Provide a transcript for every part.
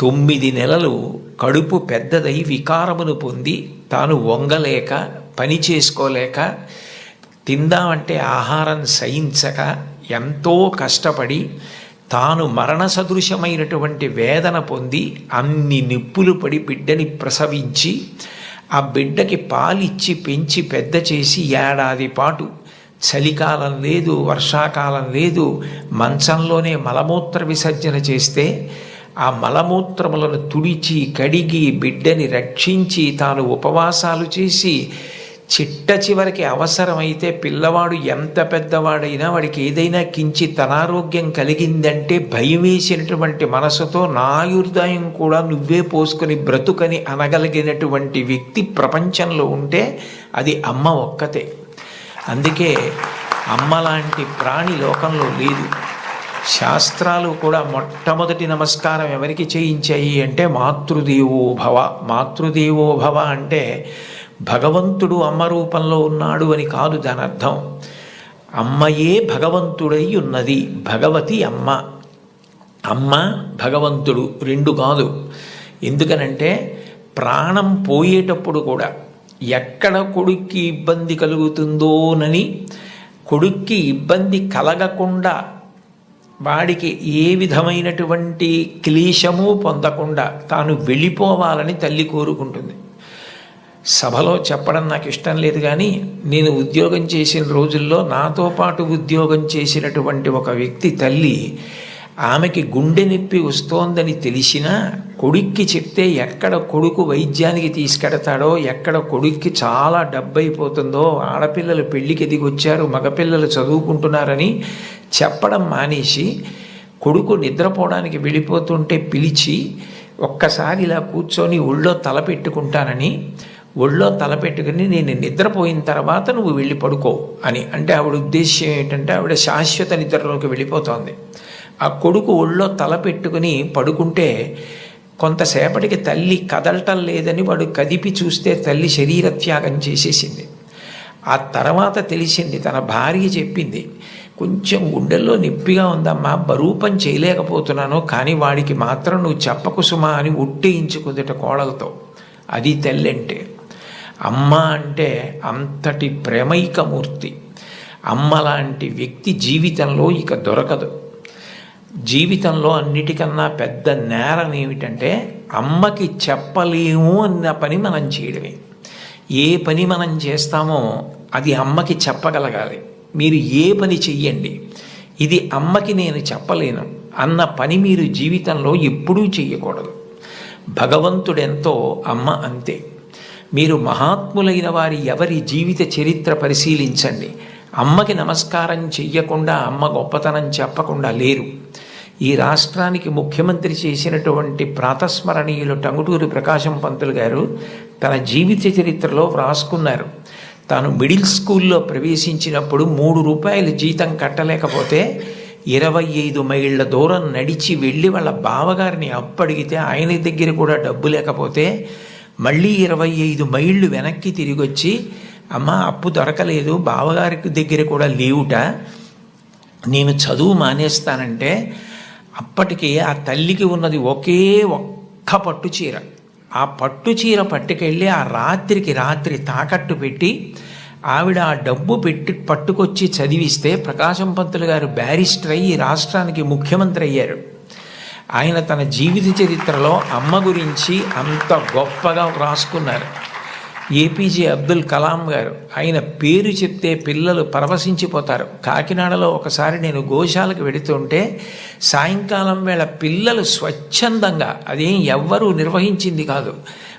తొమ్మిది నెలలు కడుపు పెద్దదై వికారమును పొంది తాను వంగలేక పని చేసుకోలేక తిందామంటే ఆహారం సహించక ఎంతో కష్టపడి తాను మరణ సదృశమైనటువంటి వేదన పొంది అన్ని నిప్పులు పడి బిడ్డని ప్రసవించి ఆ బిడ్డకి పాలిచ్చి పెంచి పెద్ద చేసి ఏడాది పాటు చలికాలం లేదు వర్షాకాలం లేదు మంచంలోనే మలమూత్ర విసర్జన చేస్తే ఆ మలమూత్రములను తుడిచి కడిగి బిడ్డని రక్షించి తాను ఉపవాసాలు చేసి చిట్ట చివరికి అవసరమైతే పిల్లవాడు ఎంత పెద్దవాడైనా వాడికి ఏదైనా కించిత్ అనారోగ్యం కలిగిందంటే భయం వేసినటువంటి మనసుతో నాయుర్దాయం కూడా నువ్వే పోసుకొని బ్రతుకని అనగలిగినటువంటి వ్యక్తి ప్రపంచంలో ఉంటే అది అమ్మ ఒక్కతే. అందుకే అమ్మ లాంటి ప్రాణి లోకంలో లేదు. శాస్త్రాలు కూడా మొట్టమొదటి నమస్కారం ఎవరికి చేయించాయి అంటే మాతృదేవో భవ. మాతృదేవో భవ అంటే భగవంతుడు అమ్మ రూపంలో ఉన్నాడు అని కాదు దాని అర్థం అమ్మయే భగవంతుడై ఉన్నది. భగవతి అమ్మ. అమ్మ భగవంతుడు రెండు కాదు. ఎందుకనంటే ప్రాణం పోయేటప్పుడు కూడా ఎక్కడ కొడుక్కి ఇబ్బంది కలుగుతుందోనని కొడుక్కి ఇబ్బంది కలగకుండా వాడికి ఏ విధమైనటువంటి క్లేశము పొందకుండా తాను వెళ్ళిపోవాలని తల్లి కోరుకుంటుంది. సభలో చెప్పడం నాకు ఇష్టం లేదు కానీ నేను ఉద్యోగం చేసిన రోజుల్లో నాతో పాటు ఉద్యోగం చేసినటువంటి ఒక వ్యక్తి తల్లి ఆమెకి గుండె నొప్పి వస్తోందని తెలిసినా కొడుక్కి చెప్తే ఎక్కడ కొడుకు వైద్యానికి తీసుకెడతాడో ఎక్కడ కొడుక్కి చాలా డబ్బైపోతుందో ఆడపిల్లలు పెళ్ళికి ఎదిగొచ్చారు మగపిల్లలు చదువుకుంటున్నారని చెప్పడం మానేసి కొడుకు నిద్రపోవడానికి వెళ్ళిపోతుంటే పిలిచి ఒక్కసారి ఇలా కూర్చొని ఒళ్ళో తల పెట్టుకుంటానని ఒళ్ళో తల పెట్టుకుని నేను నిద్రపోయిన తర్వాత నువ్వు వెళ్ళి పడుకో అని. అంటే ఆవిడ ఉద్దేశ్యం ఏంటంటే ఆవిడ శాశ్వత నిద్రలోకి వెళ్ళిపోతోంది. ఆ కొడుకు ఒళ్ళో తల పెట్టుకుని పడుకుంటే కొంతసేపటికి తల్లి కదలటం లేదని వాడు కదిపి చూస్తే తల్లి శరీర త్యాగం చేసేసింది. ఆ తర్వాత తెలిసింది తన భార్య చెప్పింది కొంచెం గుండెల్లో నొప్పిగా ఉందమ్మా బరువు పని చేయలేకపోతున్నాను కానీ వాడికి మాత్రం నువ్వు చెప్పకు సుమా అని ఉట్టేయించుకుందిట కోడలతో. అది తెల్లంటే. అమ్మ అంటే అంతటి ప్రేమైకమూర్తి అమ్మ లాంటి వ్యక్తి జీవితంలో ఇక దొరకదు. జీవితంలో అన్నిటికన్నా పెద్ద నేరం ఏమిటంటే అమ్మకి చెప్పలేము అన్న పని మనం చేయడమే. ఏ పని మనం చేస్తామో అది అమ్మకి చెప్పగలగాలి. మీరు ఏ పని చెయ్యండి. ఇది అమ్మకి నేను చెప్పలేను. అన్న పని మీరు జీవితంలో ఎప్పుడూ చెయ్యకూడదు. భగవంతుడెంతో అమ్మ అంతే. మీరు మహాత్ములైన వారి ఎవరి జీవిత చరిత్ర పరిశీలించండి. అమ్మకి నమస్కారం చెయ్యకుండా అమ్మ గొప్పతనం చెప్పకుండా లేరు. ఈ రాష్ట్రానికి ముఖ్యమంత్రి చేసినటువంటి ప్రాతస్మరణీయులు టంగుటూరి ప్రకాశం పంతులు గారు తన జీవిత చరిత్రలో వ్రాసుకున్నారు. తాను మిడిల్ స్కూల్లో ప్రవేశించినప్పుడు మూడు రూపాయలు జీతం కట్టలేకపోతే ఇరవై ఐదు మైళ్ళ దూరం నడిచి వెళ్ళి వాళ్ళ బావగారిని అప్పడిగితే ఆయన దగ్గర కూడా డబ్బు లేకపోతే మళ్ళీ ఇరవై ఐదు మైళ్ళు వెనక్కి తిరిగి వచ్చి అమ్మ అప్పు దొరకలేదు బావగారికి దగ్గర కూడా లేవుట. నేను చదువు మానేస్తానంటే అప్పటికి ఆ తల్లికి ఉన్నది ఒకే ఒక్క పట్టు చీర. ఆ పట్టు చీర పట్టుకెళ్ళి ఆ రాత్రికి రాత్రి తాకట్టు పెట్టి ఆవిడ ఆ డబ్బు పెట్టి పట్టుకొచ్చి చదివిస్తే ప్రకాశం పంతులు గారు బ్యారిస్టర్ అయ్యి రాష్ట్రానికి ముఖ్యమంత్రి అయ్యారు. ఆయన తన జీవిత చరిత్రలో అమ్మ గురించి అంత గొప్పగా వ్రాసుకున్నారు. ఏపీజే అబ్దుల్ కలాం గారు ఆయన పేరు చెప్తే పిల్లలు పరవశించిపోతారు. కాకినాడలో ఒకసారి నేను గోశాలకు వెడుతుంటే సాయంకాలం వేళ పిల్లలు స్వచ్ఛందంగా అదేం ఎవ్వరూ నిర్వహించింది కాదు.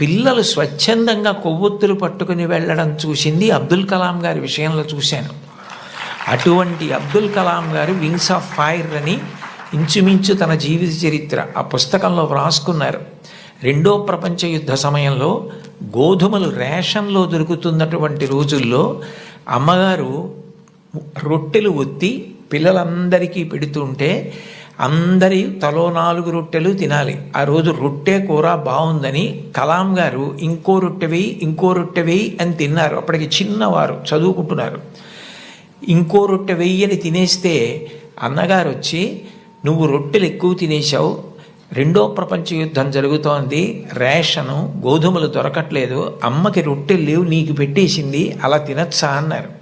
పిల్లలు స్వచ్ఛందంగా కొవ్వొత్తులు పట్టుకుని వెళ్ళడం చూసింది అబ్దుల్ కలాం గారి విషయంలో చూశాను. అటువంటి అబ్దుల్ కలాం గారు వింగ్స్ ఆఫ్ ఫైర్ అని ఇంచుమించు తన జీవిత చరిత్ర ఆ పుస్తకంలో వ్రాసుకున్నారు. రెండో ప్రపంచ యుద్ధ సమయంలో గోధుమలు రేషన్లో దొరుకుతున్నటువంటి రోజుల్లో అమ్మగారు రొట్టెలు ఒత్తి పిల్లలందరికీ పెడుతుంటే అందరి తలో నాలుగు రొట్టెలు తినాలి. ఆ రోజు రొట్టె కూర బాగుందని కలాం గారు ఇంకో రొట్టె వేయి ఇంకో రొట్టె వేయి అని తిన్నారు. అప్పటికి చిన్నవారు చదువుకుంటున్నారు. ఇంకో రొట్టె వెయ్యి అని తినేస్తే అన్నగారు వచ్చి నువ్వు రొట్టెలు ఎక్కువ తినేసావు రెండో ప్రపంచ యుద్ధం జరుగుతోంది. రేషను గోధుమలు దొరకట్లేదు. అమ్మకి రొట్టెలు లేవు నీకు పెట్టేసింది. అలా తినచ్చా? అన్నారు.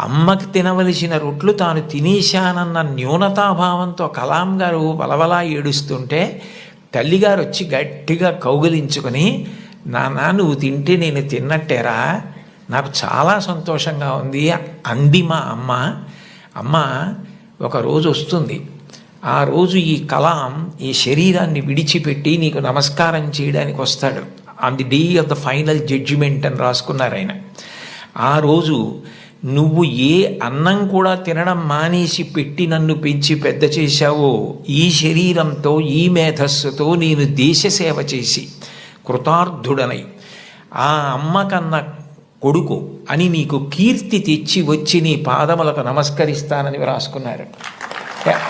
అమ్మకి తినవలసిన రొట్లు తాను తినేశానన్న న్యూనతాభావంతో కలాం గారు వలవలా ఏడుస్తుంటే తల్లిగారు వచ్చి గట్టిగా కౌగిలించుకొని నాన్న నువ్వు తింటే నేను తిన్నట్టేరా? నాకు చాలా సంతోషంగా ఉంది అంది మా అమ్మ. అమ్మ ఒక రోజు వస్తుంది. ఆ రోజు ఈ కలాం ఈ శరీరాన్ని విడిచిపెట్టి నీకు నమస్కారం చేయడానికి వస్తాడు. On the day of the final judgement అని రాసుకున్నారు ఆయన. ఆ రోజు నువ్వు ఏ అన్నం కూడా తినడం మానేసి పెట్టి నన్ను పెంచి పెద్ద చేశావో ఈ శరీరంతో ఈ మేధస్సుతో నేను దేశ సేవ చేసి కృతార్థుడనై. ఆ అమ్మ కన్న కొడుకు అని నీకు కీర్తి తెచ్చి వచ్చి నీ పాదములకు నమస్కరిస్తానని వ్రాసుకున్నారు.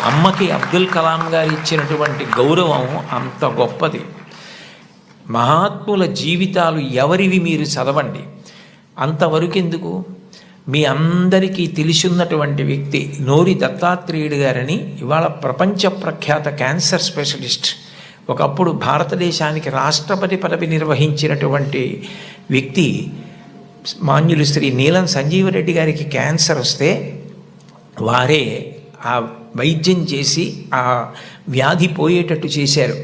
అమ్మకి అబ్దుల్ కలాం గారు ఇచ్చినటువంటి గౌరవం అంత గొప్పది. మహాత్ముల జీవితాలు ఎవరివి మీరు చదవండి. అంతవరకు ఎందుకు మీ అందరికీ తెలిసిన్నటువంటి వ్యక్తి నోరి దత్తాత్రేయుడు గారని ఇవాళ ప్రపంచ ప్రఖ్యాత క్యాన్సర్ స్పెషలిస్ట్ ఒకప్పుడు భారతదేశానికి రాష్ట్రపతి పదవి నిర్వహించినటువంటి వ్యక్తి మాన్యులు శ్రీ నీలం సంజీవరెడ్డి గారికి క్యాన్సర్ వస్తే వారే ఆ వైద్యం చేసి ఆ వ్యాధి పోయేటట్టు చేశారు.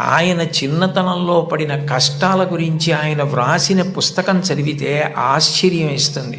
ఆయన చిన్నతనంలో పడిన కష్టాల గురించి ఆయన వ్రాసిన పుస్తకం చదివితే ఆశ్చర్యం ఇస్తుంది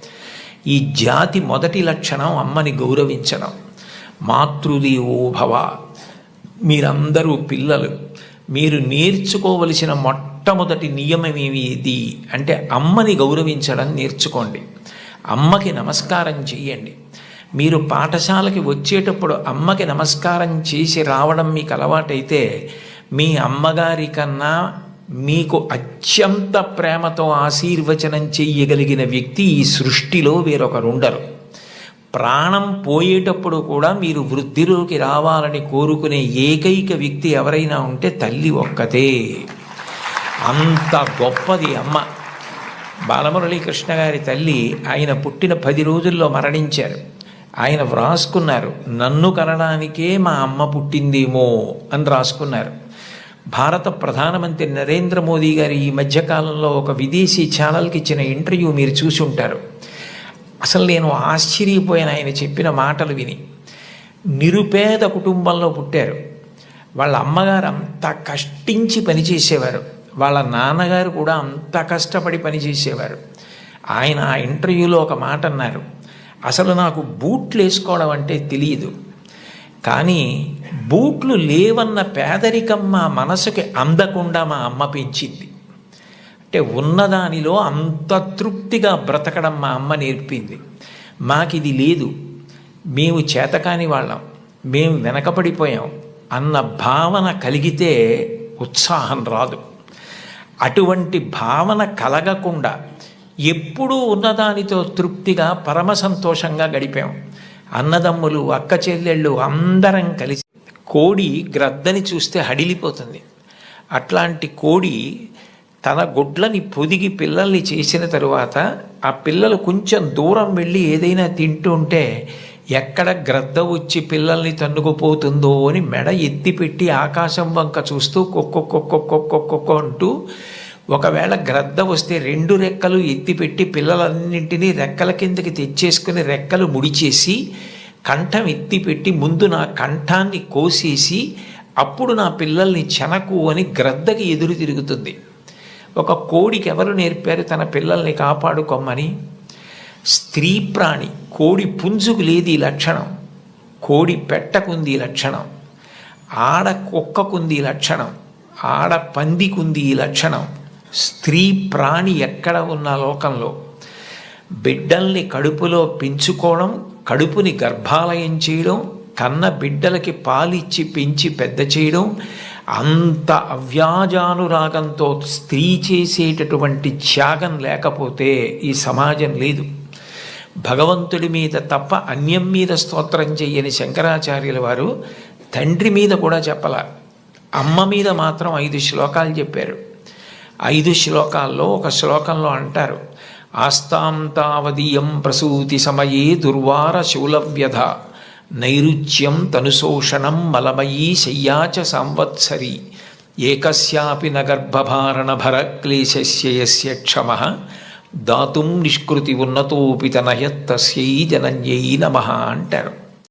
ఈ జాతి మొదటి లక్షణం అమ్మని గౌరవించడం. మాతృదేవో భవ. మీరందరూ పిల్లలు. మీరు నేర్చుకోవలసిన మొట్టమొదటి నియమం ఏది? అంటే అమ్మని గౌరవించడం నేర్చుకోండి. అమ్మకి నమస్కారం చేయండి. మీరు పాఠశాలకి వచ్చేటప్పుడు అమ్మకి నమస్కారం చేసి రావడం మీకు అలవాటైతే మీ అమ్మగారి కన్నా మీకు అత్యంత ప్రేమతో ఆశీర్వచనం చెయ్యగలిగిన వ్యక్తి ఈ సృష్టిలో వేరొకరుండరు ప్రాణం పోయేటప్పుడు కూడా మీరు వృద్ధిలోకి రావాలని కోరుకునే ఏకైక వ్యక్తి ఎవరైనా ఉంటే తల్లి ఒక్కతే. అంత గొప్పది అమ్మ. బాలమురళీకృష్ణ గారి తల్లి ఆయన పుట్టిన పది రోజుల్లో మరణించారు. ఆయన వ్రాసుకున్నారు నన్ను కనడానికే మా అమ్మ పుట్టిందేమో అని రాసుకున్నారు. భారత ప్రధానమంత్రి నరేంద్ర మోదీ గారు ఈ మధ్యకాలంలో ఒక విదేశీ ఛానల్కి ఇచ్చిన ఇంటర్వ్యూ మీరు చూసి ఉంటారు. అసలు నేను ఆశ్చర్యపోయిన ఆయన చెప్పిన మాటలు విని. నిరుపేద కుటుంబంలో పుట్టారు. వాళ్ళ అమ్మగారు అంత కష్టించి పనిచేసేవారు. వాళ్ళ నాన్నగారు కూడా అంత కష్టపడి పనిచేసేవారు. ఆయన ఆ ఇంటర్వ్యూలో ఒక మాట అన్నారు. అసలు నాకు బూట్లు వేసుకోవడం అంటే తెలియదు. కానీ బూట్లు లేవన్న పేదరికం మా మనసుకి అందకుండా మా అమ్మ పెంచింది. అంటే ఉన్నదానిలో అంత తృప్తిగా బ్రతకడం మా అమ్మ నేర్పింది. మాకు ఇది లేదు. మేము చేతకాని వాళ్ళం. మేము వెనకపడిపోయాం అన్న భావన కలిగితే ఉత్సాహం రాదు. అటువంటి భావన కలగకుండా ఎప్పుడూ ఉన్నదానితో తృప్తిగా పరమ సంతోషంగా గడిపాం. అన్నదమ్ములు అక్క చెల్లెళ్ళు అందరం కలిసి కోడి గ్రద్దని చూస్తే హడిలిపోతుంది. అట్లాంటి కోడి తన గుడ్లని పొదిగి పిల్లల్ని చేసిన తరువాత ఆ పిల్లలు కొంచెం దూరం వెళ్ళి ఏదైనా తింటుంటే ఎక్కడ గ్రద్ద వచ్చి పిల్లల్ని తన్నుకుపోతుందో అని మెడ ఎత్తిపెట్టి ఆకాశం వంక చూస్తూ కొక్కొక్కొక్కొక్కొక్కొక్కొ అంటూ ఒకవేళ గ్రద్ద వస్తే రెండు రెక్కలు ఎత్తిపెట్టి పిల్లలన్నింటినీ రెక్కల కిందకి తెచ్చేసుకుని రెక్కలు ముడిచేసి కంఠం ఎత్తిపెట్టి ముందు నా కంఠాన్ని కోసేసి అప్పుడు నా పిల్లల్ని చెనకు అని గ్రద్దకి ఎదురు తిరుగుతుంది. ఒక కోడికి ఎవరు నేర్పారు? తన పిల్లల్ని కాపాడుకోమని. స్త్రీ ప్రాణి కోడి పుంజుకు లేది లక్షణం. కోడి పెట్టకుంది లక్షణం. ఆడ కుక్కకుంది లక్షణం. ఆడ పందికుంది లక్షణం. స్త్రీ ప్రాణి ఎక్కడ ఉన్న లోకంలో? బిడ్డల్ని కడుపులో పెంచుకోవడం కడుపుని గర్భాలయం చేయడం కన్న బిడ్డలకి పాలిచ్చి పెంచి పెద్ద చేయడం అంత అవ్యాజానురాగంతో స్త్రీ చేసేటటువంటి త్యాగం లేకపోతే ఈ సమాజం లేదు. భగవంతుడి మీద తప్ప అన్యం మీద స్తోత్రం చెయ్యని శంకరాచార్యుల వారు తండ్రి మీద కూడా చెప్పల. అమ్మ మీద మాత్రం ఐదు శ్లోకాలు చెప్పారు. ఐదు శ్లోకాల్లో ఒక శ్లోకంలో అంటారు ఆస్తాం తావదీయం ప్రసూతి సమయే దుర్వార శూలవ్యధ. నైరుచ్యం తనుశోషణం మలమయీ శయ్యాచ సంవత్సరి. ఏకస్యాపి నగర్భభారణ భరక్లేశస్య యస్య క్షమ. దాతుం నిష్కృతి ఉన్నతోపి తనయత్తస్యై జనన్యై నమ అంటారు.